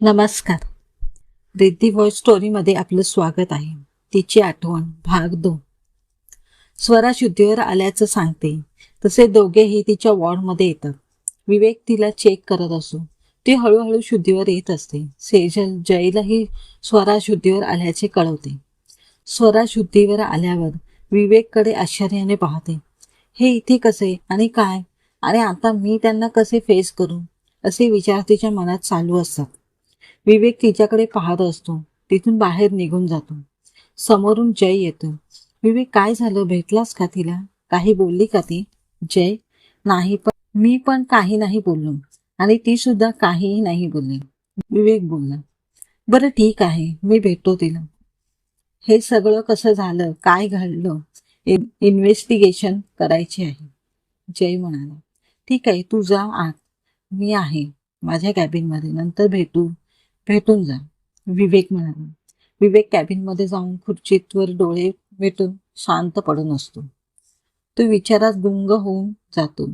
नमस्कार. रिद्धी व्हॉइस स्टोरीमध्ये आपलं स्वागत आहे. तिची आठवण भाग दोन. स्वरा शुद्धीवर आल्याचं सांगते. तसे दोघेही तिच्या वॉर्डमध्ये येतात. विवेक तिला चेक करत असो ती हळूहळू शुद्धीवर येत असते. सेजल जयलाही स्वरा शुद्धीवर आल्याचे कळवते. स्वरा शुद्धीवर आल्यावर विवेककडे आश्चर्याने पाहते. हे इथे कसे? आणि काय? आणि आता मी त्यांना कसे फेस करू? असे विचार तिच्या मनात चालू असतात. विवेक तिच्याकडे पाहत असतो. तिथून बाहेर निघून जातो. समोरून जय येतो. विवेक काय झालं? भेटलास का तिला? काही बोलली का ती? जय? नाही पण मी पण काही नाही बोललो. आणि ती सुद्धा काहीही नाही बोलली. विवेक बोलला. बरं ठीक आहे. मी भेटतो तिला. हे सगळं कसं झालं? काय घडलं? इन्व्हेस्टिगेशन करायची आहे. जय म्हणाला. ठीक आहे तू जा आत. मी आहे. माझ्या कॅबिनमध्ये. नंतर भेटू. भेटून जा विवेक म्हणाला. विवेक कॅबिनमध्ये जाऊन खुर्चीतवर डोळे मिटून शांत पडून असतो. तो विचारात गुंग होऊन जातो.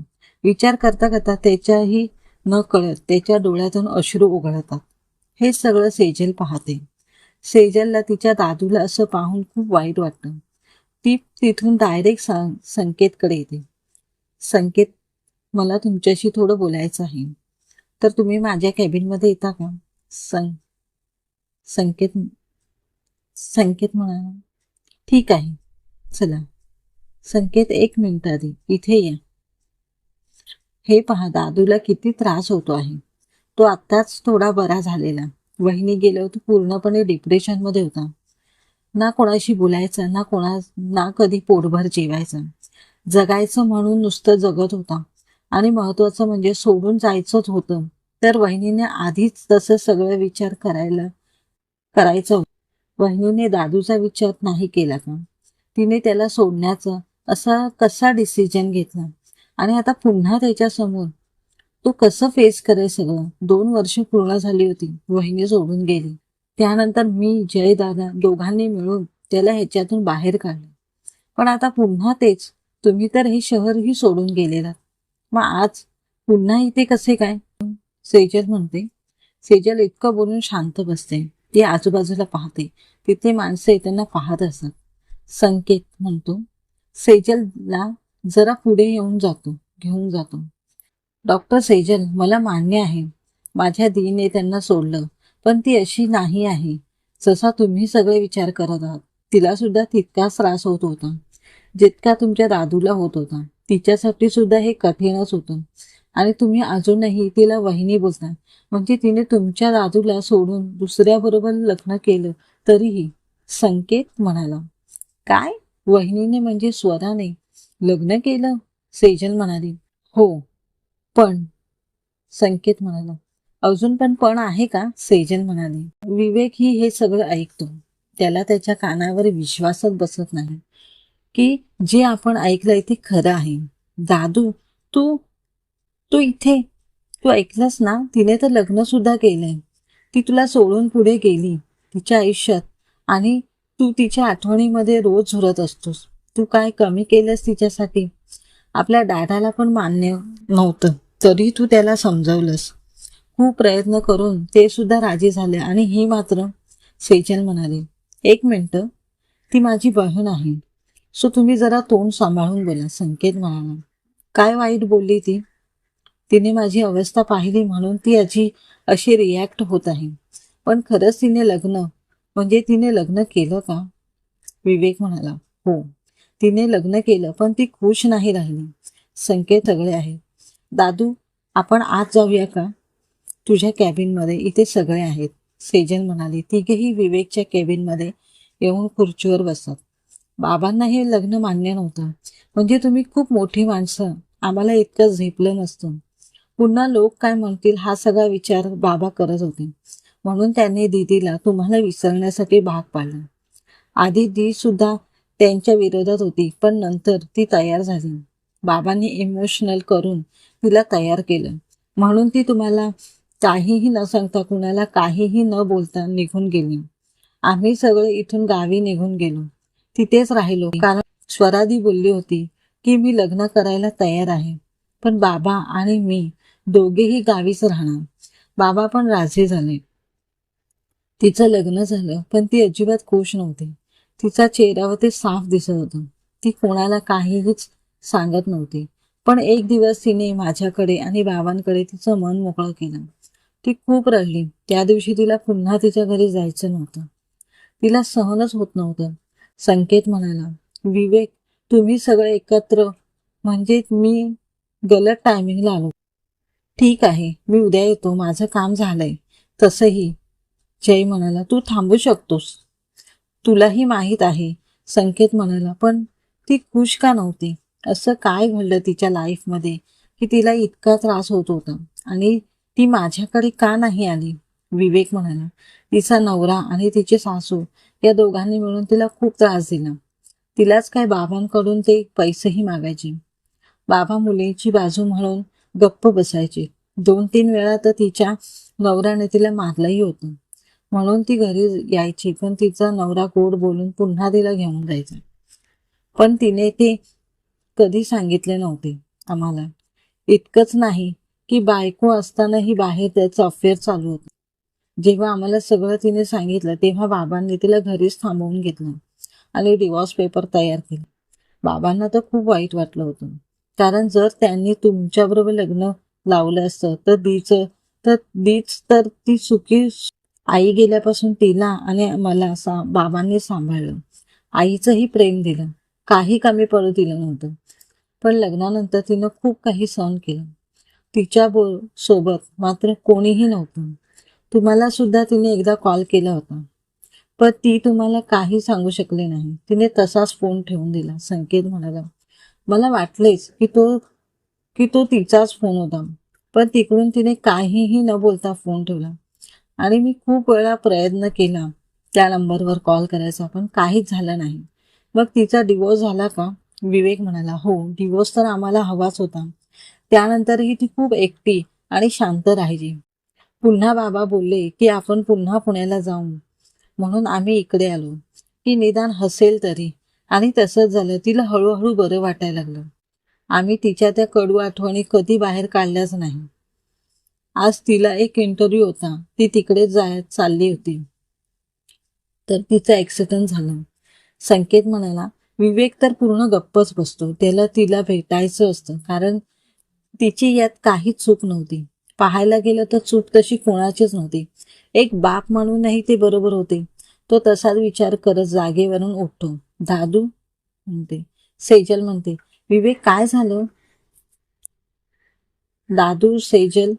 विचार करता करता त्याच्याही न कळत त्याच्या डोळ्यातून अश्रू उघडतात. हे सगळं सेजल पाहते. सेजलला तिच्या दादूला असं पाहून खूप वाईट वाटतं. ती तिथून डायरेक्ट संकेतकडे येते. संकेत मला तुमच्याशी थोडं बोलायचं आहे. तर तुम्ही माझ्या कॅबिनमध्ये येता का? सं संकेत संकेत म्हणा. ठीक आहे. चला. संकेत एक मिनिट आधी. इथे या. हे पहा दादूला किती त्रास होतो आहे. तो आत्ताच थोडा बरा झालेला. वहिनी गेल्यावर तो पूर्णपणे डिप्रेशनमध्ये होता. ना कोणाशी बोलायचा ना कोणा ना कधी पोटभर जेवायचा. जगायचं म्हणून नुसतं जगत होता. आणि महत्वाचं म्हणजे सोडून जायचंच होतं. तर वहिनीने आधीच तसं सगळं विचार करायला करायचं वहिनीने दादूचा विचार नाही केला का? तिने त्याला सोडण्याचा असा कसा डिसिजन घेतला? आणि आता पुन्हा त्याच्यासमोर तो कसं फेस करेल सगळं? दोन वर्ष पूर्ण झाली होती. वहिनी सोडून गेली. त्यानंतर मी जय दादा दोघांनी मिळून त्याला ह्याच्यातून बाहेर काढलं. पण आता पुन्हा तेच. तुम्ही तर हे शहरही सोडून गेलेला मग आज पुन्हा इथे कसे काय? सेजल म्हणते. सेजल इतकं बोलून शांत बसते. ती आजूबाजूला पाहते. तिथे माणसं येताना पाहत असतात. संकेत म्हणतो. सेजलला जरा पुढे येऊन जातो. घेऊन जातो. डॉक्टर सेजल मला मान्य आहे. माझ्या दीने त्यांना सोडलं. पण ती अशी नाही आहे. जसा तुम्ही सगळे विचार करत आहात तिला सुद्धा तितकाच त्रास होत होता. जितका तुमच्या दादूला होत होता. तिच्यासाठी सुद्धा हे कठीणच होतं. आणि तुम्ही अजूनही तिला वहिनी बोलता. म्हणजे तिने तुमच्या दादूला सोडून दुसऱ्याबरोबर लग्न केलं तरीही संकेत म्हणाला. काय? वहिनीने म्हणजे स्वराने लग्न केलं? सेजल म्हणाली. हो पण संकेत म्हणाला. अजून पण पण आहे का? सेजल म्हणाली. विवेक ही हे सगळं ऐकतो. त्याला त्याच्या कानावर विश्वासच बसत नाही. की जे आपण ऐकलंय ते खरं आहे. दादू तू तू इथे तू ऐकलंस ना? तिने तर लग्न सुद्धा केलंय. ती तुला सोडून पुढे गेली तिच्या आयुष्यात. आणि तू तिच्या आठवणीमध्ये रोज झुरत असतोस. तू काय कमी केलंस तिच्यासाठी? आपल्या डाटाला पण मान्य नव्हतं. तरी तू त्याला समजवलंस. खूप प्रयत्न करून ते सुद्धा राजी झाले आणि ही मात्र सेजल म्हणाली एक मिनटं. ती माझी बहीण आहे. सो तुम्ही जरा तोंड सांभाळून बोला संकेत म्हणाला. काय वाईट बोलली ती? तिने माझी अवस्था पाहिली म्हणून ती अशी अशी रिॲक्ट होत आहे. पण खरंच तिने लग्न म्हणजे तिने लग्न केलं का? विवेक म्हणाला हो. तिने लग्न केलं पण ती खुश नाही राहिली. संकेत सगळे आहे दादू आपण आज जाऊया का? तुझ्या कॅबिनमध्ये इथे सगळे आहेत. सेजल म्हणाली. तिघेही विवेकच्या कॅबिनमध्ये येऊन खुर्चीवर बसतात. बाबांना हे लग्न मान्य नव्हतं. म्हणजे तुम्ही खूप मोठी माणसं. आम्हाला इतकं झेपलं नसतं. पुन्हा लोक काय म्हणतील हा सगळा विचार बाबा करत होते. म्हणून त्यांनी दीदीला तुम्हाला विसरण्यासाठी भाग पाडला. आधी दी सुद्धा त्यांच्या विरोधात होती पण नंतर ती तयार झाली. बाबांनी इमोशनल करून तिला तयार केलं. म्हणून ती तुम्हाला काहीही न सांगता कुणाला काहीही न बोलता निघून गेली. आम्ही सगळे इथून गावी निघून गेलो. तिथेच राहिलो. कारण स्वरादी बोलली होती की मी लग्न करायला तयार आहे पण बाबा आणि मी दोघेही गावीच राहणार. बाबा पण राजे झाले. तिचं लग्न झालं पण ती अजिबात खुश नव्हती. तिचा चेहऱ्यावर ते साफ दिसत होत. ती कोणाला काहीच सांगत नव्हती. पण एक दिवस तिने माझ्याकडे आणि बाबांकडे तिचं मन मोकळं केलं. ती खूप रडली. त्या दिवशी तिला पुन्हा तिच्या घरी जायचं नव्हतं. तिला सहनच होत नव्हतं. संकेत म्हणाला विवेक तुम्ही सगळे एकत्र म्हणजे मी गलत टायमिंगला आलो. ठीक आहे मी उद्या येतो माझं काम झालंय. तसंही जय म्हणाला तू थांबू शकतोस. तुलाही माहीत आहे संकेत म्हणाला पण ती खुश का नव्हती? असं काय घडलं तिच्या लाईफमध्ये की तिला इतका त्रास होत होता आणि ती माझ्याकडे का नाही आली? विवेक म्हणाला तिचा नवरा आणि तिचे सासू या दोघांनी मिळून तिला खूप त्रास दिला. तिलाच काय बाबांकडून ते पैसेही मागायचे. बाबा मुलीची बाजू म्हणून गप्प बसायची. दोन तीन वेळा तर तिच्या नवऱ्याने तिला मारलंही होतं. म्हणून ती घरी यायची पण तिचा नवरा गोड बोलून पुन्हा तिला घेऊन जायचा. पण तिने ते कधी सांगितले नव्हते आम्हाला. इतकंच नाही की बायको असतानाही बाहेर त्याचं अफेअर चालू होतं. जेव्हा आम्हाला सगळं तिने सांगितलं तेव्हा बाबांनी तिला घरीच थांबवून घेतलं आणि डिवॉर्स पेपर तयार केले. बाबांना तर खूप वाईट वाटलं होतं. कारण जर त्यांनी तुमच्याबरोबर लग्न लावलं असतं तर दीच तर दीच तर ती सुखी आई गेल्यापासून तिला आणि मला सा बाबांनी सांभाळलं. आईचंही प्रेम दिलं. काही कमी पडू दिलं नव्हतं. पण लग्नानंतर तिनं खूप काही सहन केलं. तिच्या बो सोबत मात्र कोणीही नव्हतं. तुम्हाला सुद्धा तिने एकदा कॉल केला होता. पण ती तुम्हाला काही सांगू शकली नाही. तिने तसाच फोन ठेवून दिला. संकेत म्हणाला मला वाटलेच की तो की तो तिचाच फोन होता. पण तिकडून तिने काहीही न बोलता फोन ठेवला. आणि मी खूप वेळा प्रयत्न केला त्या नंबरवर कॉल करायचा पण काहीच झालं नाही. मग तिचा डिवोर्स झाला का? विवेक म्हणाला हो डिवोर्स तर आम्हाला हवाच होता. त्यानंतरही ती खूप एकटी आणि शांत राहिली. पुन्हा बाबा बोलले की आपण पुन्हा पुण्याला जाऊ. म्हणून आम्ही इकडे आलो. की निदान हसेल तरी. आणि तसंच झालं. तिला हळूहळू बरं वाटायला लागलं. आम्ही तिच्या त्या कडू आठवणी कधी बाहेर काढल्याच नाही. आज तिला एक इंटरव्ह्यू होता. ती तिकडे जाय चालली होती. तर तिचा ऍक्सिडेंट झाला. संकेत म्हणाला विवेक तर पूर्ण गप्पच बसतो. त्याला तिला भेटायचं असतं. कारण तिची यात काहीच चूक नव्हती. पाहायला गेलं तर चूक तशी कोणाचीच नव्हती. एक बाप म्हणूनही ते बरोबर होते. तो तसाच विचार करत जागेवरून उठतो. दादू म्हणते सेजल म्हणते विवेक काय झालं? दादू सेजल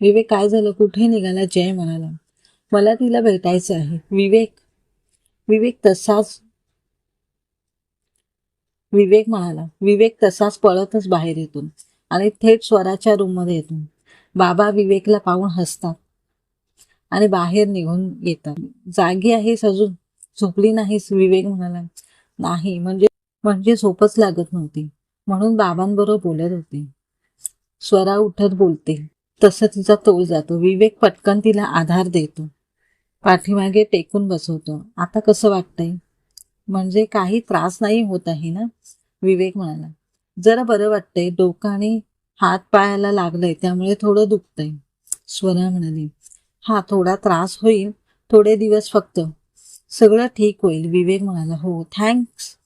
विवेक काय झालं? कुठे निघाला? जय म्हणाला. मला तिला भेटायचं आहे. विवेक विवेक तसाच विवेक म्हणाला. विवेक तसाच पळतच बाहेर येतो आणि थेट स्वराच्या रूममध्ये येतो. बाबा विवेकला पाहून हसतात. आणि बाहेर निघून येतात. जागी आहेस अजून? झोपली नाहीस? विवेक म्हणाला. नाही म्हणजे म्हणजे झोपच लागत नव्हती. म्हणून बाबांबरोबर बोलत होते. स्वरा उठत बोलते. तसं तिचा तोल जातो. विवेक पटकन तिला आधार देतो. पाठीमागे टेकून बसवतो. आता कसं वाटतंय? म्हणजे काही त्रास नाही होत आहे ना? विवेक म्हणाला. जरा बरं वाटतंय. डोकं आणि हात पायाला लागलंय. त्यामुळे थोडं दुखतंय. स्वरा म्हणाली. हा थोडा त्रास होईल. थोडे दिवस फक्त. सगळं ठीक होईल. विवेक म्हणाला हो थँक्स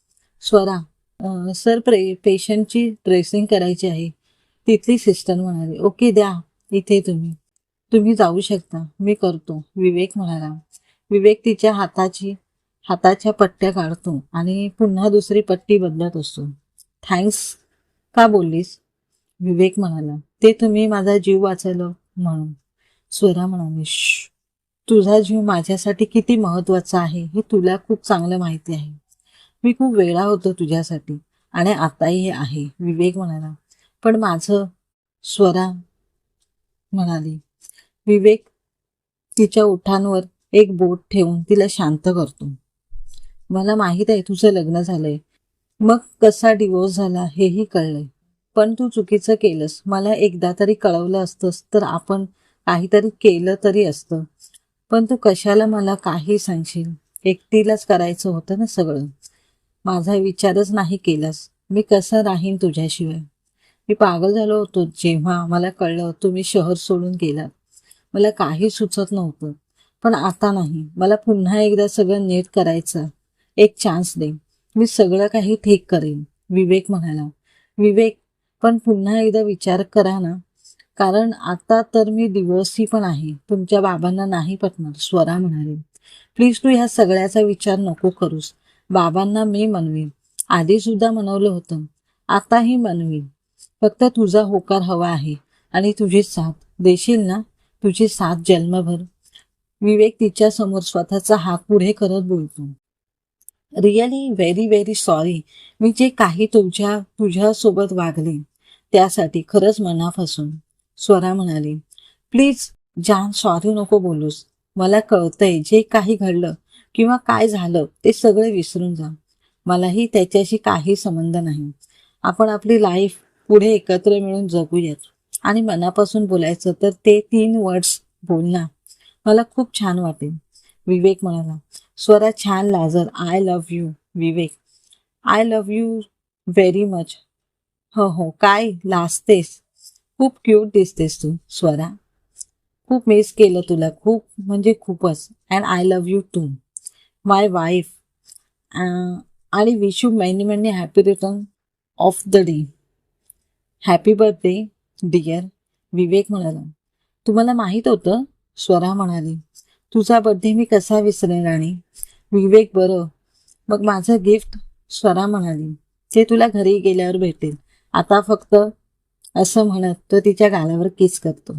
स्वरा सर प्रे पेशंटची ड्रेसिंग करायची आहे. तिथली सिस्टर म्हणाली ओके द्या. इथे तुम्ही. तुम्ही जाऊ शकता. मी करतो. विवेक म्हणाला. विवेक तिच्या हाताची हाताच्या पट्ट्या काढतो आणि पुन्हा दुसरी पट्टी बदलत असतो. थँक्स का बोललीस? विवेक म्हणाला. ते तुम्ही माझा जीव वाचवलं म्हणून. स्वरा म्हणाली तुझा जीव माझ्यासाठी किती महत्त्वाचा आहे हे तुला खूप चांगलं माहिती आहे. मी खूप वेळा होतो तुझ्यासाठी आणि आताही आहे विवेक म्हणाला. पण माझं स्वरा म्हणाली विवेक तिच्या ओठांवर एक बोट ठेवून तिला शांत करतो. मला माहीत आहे तुझं लग्न झालंय. मग कसा डिवोर्स झाला हेही कळलंय. पण तू चुकीचं केलंस. मला एकदा तरी कळवलं असतंस तर आपण काहीतरी केलं तरी असतं. पण तू कशाला मला काही सांगशील? एकटीलाच करायचं होतं ना सगळं. माझा विचारच नाही केलास. मी कसं राहीन तुझ्याशिवाय? मी पागल झालो होतो जेव्हा मला कळलं तुम्ही शहर सोडून गेलात. मला काही सुचत नव्हतं. पण आता नाही. मला पुन्हा एकदा सगळं नीट करायचं. एक चान्स दे. मी सगळं काही ठीक करेन. विवेक म्हणाला. विवेक पण पुन्हा एकदा विचार करा ना. कारण आता तर मी दिवसी पण आहे. तुमच्या बाबांना नाही पटणार स्वरा म्हणाली. प्लीज तू ह्या सगळ्याचा विचार नको करूस. बाबांना मी म्हणवीन आधी सुद्धा म्हणवलं होतं. आताही म्हणवीन फक्त तुझा होकार हवा आहे आणि तुझी साथ देशील ना? तुझी साथ जन्मभर. विवेक तिच्या समोर स्वतःचा हात पुढे करत बोलतो. रिअली व्हेरी व्हेरी सॉरी मी जे काही तुझ्या तुझ्यासोबत वागले त्यासाठी खरंच मनापासून. स्वरा म्हणाली प्लीज जान सॉरी नको बोलूस. मला कळतंय जे काही घडलं किंवा काय झालं ते सगळे विसरून जा. मलाही त्याच्याशी काही संबंध नाही. आपण आपली लाईफ पुढे एकत्र मिळून जगूयात. आणि मनापासून बोलायचं तर ते तीन वर्ड्स बोलणार. मला खूप छान वाटेल. विवेक म्हणाला स्वरा छान लाजर. I love you Vivek. I love you very much हो हो. काय लाजतेस? खूप क्यूट दिसतेस तू स्वरा. खूप मिस केलं तुला खूप म्हणजे खूपच. And I love you too my wife आणि wish you many many happy return of the day happy birthday dear Vivek म्हणाला. तुम्हाला माहीत होतं स्वरा म्हणाली तुझा बर्थडे मी कसा विसरेन आणि विवेक बरं. मग माझं गिफ्ट स्वरा म्हणाली ते तुला घरी गेल्यावर भेटेल. आता फक्त असं म्हणत तो तिच्या गालावर किस करतो.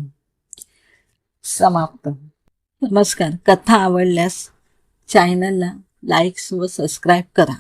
समाप्त. नमस्कार. कथा आवडल्यास चॅनलला लाईक्स व सबस्क्राईब करा.